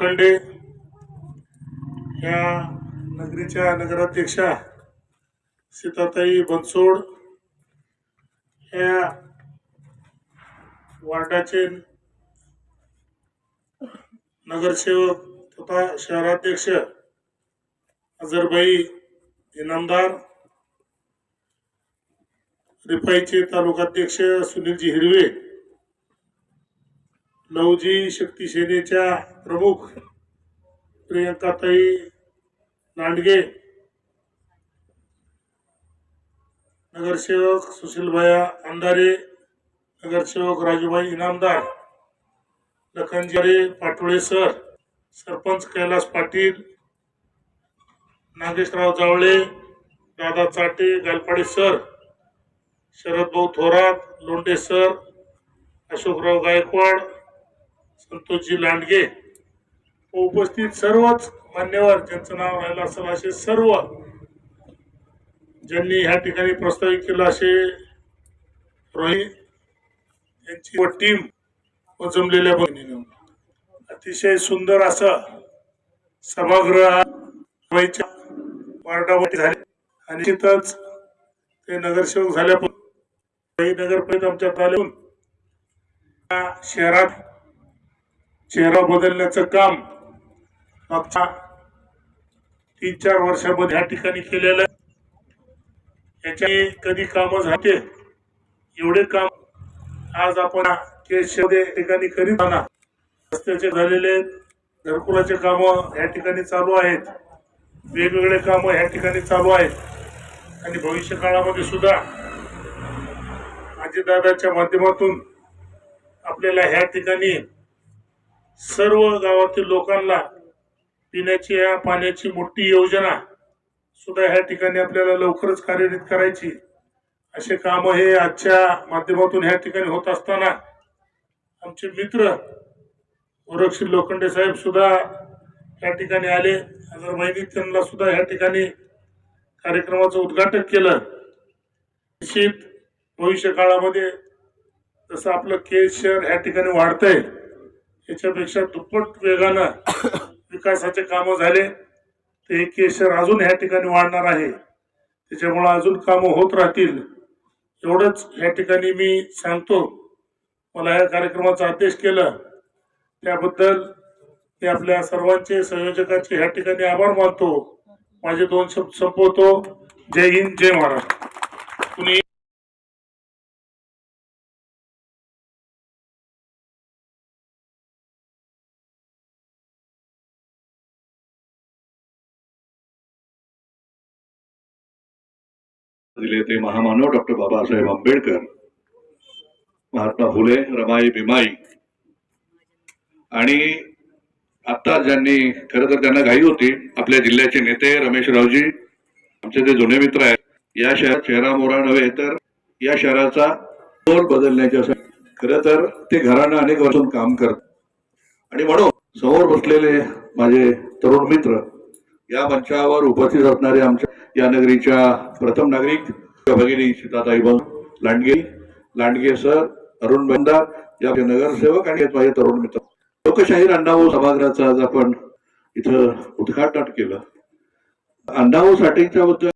लोखंडे ह्या नगरीच्या नगराध्यक्षा सीताताई बनसोड ह्या वार्डाचे नगरसेवक तथा शहराध्यक्ष अझरबाई इनामदार रिपाईचे तालुकाध्यक्ष सुनीलजी हिरवे लवजी शक्ती सेनेच्या प्रमुख प्रियंकाताई लांडगे नगरसेवक सुशीलभाया अंधारे नगरसेवक Rajubhai Inamdar Lakhanji Patole sir sarpanch Kailas Patil Nageshrao Jawale Dada Chate Galpade sir Sharad Bhau Thorat Londhe sir Ashokrao Gaikwad Santoshji Landge. उपस्थित सर्वच मान्यवर ज्यांचं नाव राहिलं असेल असे सर्व ज्यांनी ह्या ठिकाणी प्रस्तावित केलं असे रोहित यांची व टीम व जमलेल्या बहिणीनं अतिशय सुंदर असं सभागृह वार्डामध्ये झाले. आणि निश्चितच ते नगरसेवक झाल्यापासून नगरपरिषद आमच्या आलेून या शहरात चेहरा बदलण्याचं काम मागच्या तीन चार वर्षामध्ये ह्या ठिकाणी केलेलं आहे. याच्या कधी कामं झाले एवढे काम आज आपण केशमध्ये ठिकाणी करीत आहोत. रस्त्याचे झालेले घरकुलाचे कामं ह्या ठिकाणी चालू आहेत वेगवेगळे कामं ह्या ठिकाणी चालू आहेत आणि भविष्य काळामध्ये सुद्धा अजितदादाच्या माध्यमातून आपल्याला ह्या ठिकाणी सर्व गावातील लोकांना पिण्याची या पाण्याची मोठी योजना सुद्धा ह्या ठिकाणी आपल्याला लवकरच कार्यान्वित करायची. असे काम हे आजच्या माध्यमातून ह्या ठिकाणी होत असताना आमचे मित्र गोरक्षी लोखंडे साहेब सुद्धा या ठिकाणी आले. हजार महिने त्यांना सुद्धा ह्या ठिकाणी कार्यक्रमाचं उद्घाटन केलं. निश्चित भविष्य काळामध्ये जसं आपलं केस शहर ह्या ठिकाणी वाढतंय याच्यापेक्षा दुप्पट वेगानं विकासाचे कामं झाले. ते एक शहर अजून ह्या ठिकाणी वाढणार आहे. त्याच्यामुळं अजून कामं होत राहतील. एवढंच ह्या ठिकाणी मी सांगतो. मला या कार्यक्रमाचा आदेश केलं. त्याबद्दल मी आपल्या सर्वांचे संयोजकांचे ह्या ठिकाणी आभार मानतो. माझे दोन शब्द संपवतो. जय हिंद जय महाराष्ट्र. कुणी दिले ते महामानव डॉक्टर बाबासाहेब आंबेडकर महात्मा फुले रमाई बिमाई. आणि आता ज्यांनी खरं तर त्यांना घाई होती आपल्या जिल्ह्याचे नेते रमेशरावजी आमचे जे जुने मित्र आहेत या शहरात चेहरामोहरा नव्हे तर या शहराचा तोल बदलण्याच्या खरं तर ते घरानं अनेक वर्षांत काम करत आणि म्हणून समोर बसलेले माझे तरुण मित्र या मंचावर उपस्थित असणारे आमच्या या नगरीच्या प्रथम नागरिक भगिनी सीताताई लांडगे लांडगे सर अरुण बंदार या नगरसेवक आणि माझे तरुण मित्र. लोकशाहीर अण्णाभाऊ सभागृहाचं आज आपण इथं उद्घाटन केलं. अण्णाभाऊ साठेच्या बद्दल